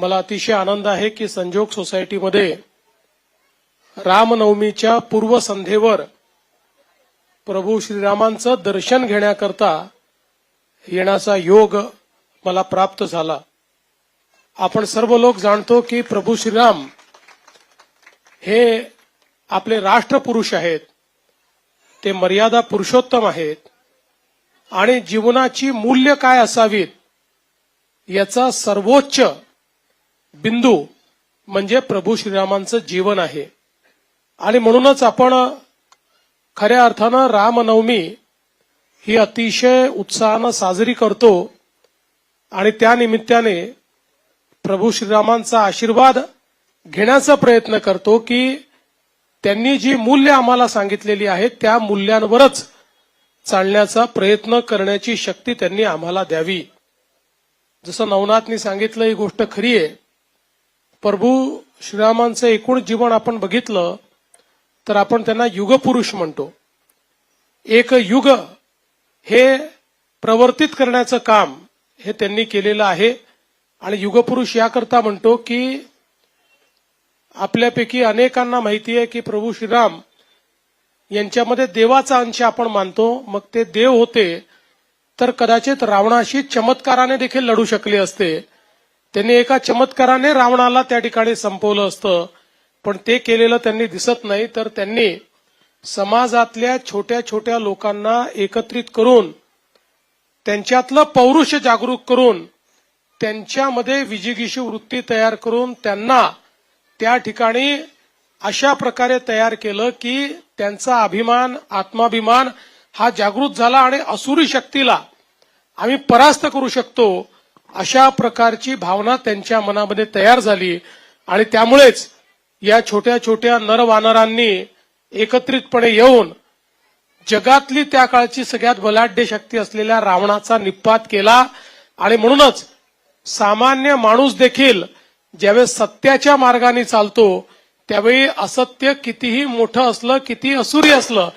मला अतिशय आनंद आहे की संजोग सोसायटीमध्ये रामनवमीच्या पूर्वसंध्येवर प्रभू श्रीरामांचं दर्शन घेण्याकरता येण्याचा योग मला प्राप्त झाला. आपण सर्व लोक जाणतो की प्रभू श्रीराम हे आपले राष्ट्रपुरुष आहेत. ते मर्यादा पुरुषोत्तम आहेत. आणि जीवनाची मूल्य काय असावीत याचा सर्वोच्च बिंदू म्हणजे प्रभू श्रीरामांचं जीवन आहे. आणि म्हणूनच आपण खऱ्या अर्थानं रामनवमी ही अतिशय उत्साहानं साजरी करतो आणि त्या निमित्ताने प्रभू श्रीरामांचा आशीर्वाद घेण्याचा प्रयत्न करतो की त्यांनी जी मूल्य आम्हाला सांगितलेली आहेत त्या मूल्यांवरच चालण्याचा प्रयत्न करण्याची शक्ती त्यांनी आम्हाला द्यावी. जसं नवनाथनी सांगितलं ही गोष्ट खरी आहे. प्रभू श्रीरामांचं एकूण जीवन आपण बघितलं तर आपण त्यांना युगपुरुष म्हणतो. एक युग हे प्रवर्तित करण्याचं काम हे त्यांनी केलेलं आहे. आणि युगपुरुष याकरता म्हणतो की आपल्यापैकी अनेकांना माहिती आहे की प्रभू श्रीराम यांच्यामध्ये देवाचा अंश आपण मानतो. मग ते देव होते तर कदाचित रावणाशी चमत्काराने देखील लढू शकले असते. त्यांनी एका चमत्काराने रावणाला त्या ठिकाणी संपवलं असतं. पण ते केलेलं त्यांनी दिसत नाही तर त्यांनी समाजातल्या छोट्या छोट्या लोकांना एकत्रित करून त्यांच्यातलं पौरुष जागरूक करून त्यांच्यामध्ये विजिगीषू वृत्ती तयार करून त्यांना त्या ठिकाणी अशा प्रकारे तयार केलं की त्यांचा अभिमान आत्माभिमान हा जागृत झाला आणि असुरी शक्तीला आम्ही परास्त करू शकतो. अशा प्रकारची भावना त्यांच्या मनामध्ये तयार झाली आणि त्यामुळेच या छोट्या छोट्या नरवानरांनी एकत्रितपणे येऊन जगातली त्या काळची सगळ्यात बलाढ्य शक्ती असलेल्या रावणाचा निपात केला आणि म्हणूनच सामान्य माणूस देखील ज्यावेळेस सत्याच्या मार्गाने चालतो त्यावेळी असत्य कितीही मोठं असलं किती असुरी असलं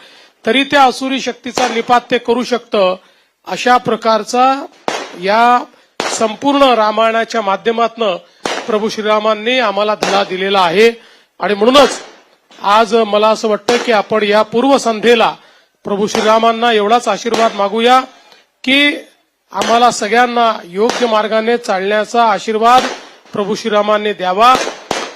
तरी त्या असुरी शक्तीचा निपात ते करू शकतं अशा प्रकारचा या संपूर्ण रामायणाच्या माध्यमातनं प्रभू श्रीरामांनी आम्हाला धडा दिलेला आहे. आणि म्हणूनच आज मला असं वाटतं की आपण या पूर्वसंध्येला प्रभू श्रीरामांना एवढाच आशीर्वाद मागूया की आम्हाला सगळ्यांना योग्य मार्गाने चालण्याचा आशीर्वाद प्रभू श्रीरामांनी द्यावा.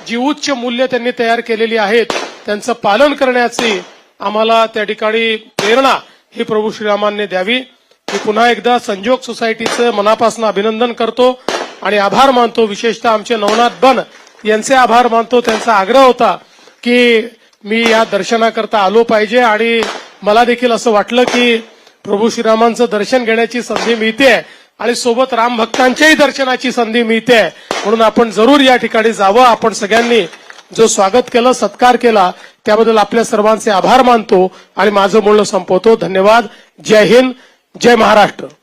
जी उच्च मूल्य त्यांनी तयार केलेली आहेत त्यांचं पालन करण्याची आम्हाला त्या ठिकाणी प्रेरणा ही प्रभू श्रीरामांनी द्यावी. मी पुन्हा एकदा संजोग सोसायटीचं मनापासून अभिनंदन करतो आणि आभार मानतो. विशेषतः आमचे नवनाथ बन यांचे आभार मानतो. त्यांचा आग्रह होता की मी या दर्शनाकरता आलो पाहिजे आणि मला देखील असं वाटलं की प्रभू श्रीरामांचं दर्शन घेण्याची संधी मिळते आणि सोबत राम भक्तांच्याही दर्शनाची संधी मिळते. म्हणून आपण जरूर या ठिकाणी जावं. आपण सगळ्यांनी जो स्वागत केलं सत्कार केला त्याबद्दल आपल्या सर्वांचे आभार मानतो आणि माझं बोलणं संपवतो. धन्यवाद. जय हिंद. जय महाराष्ट्र.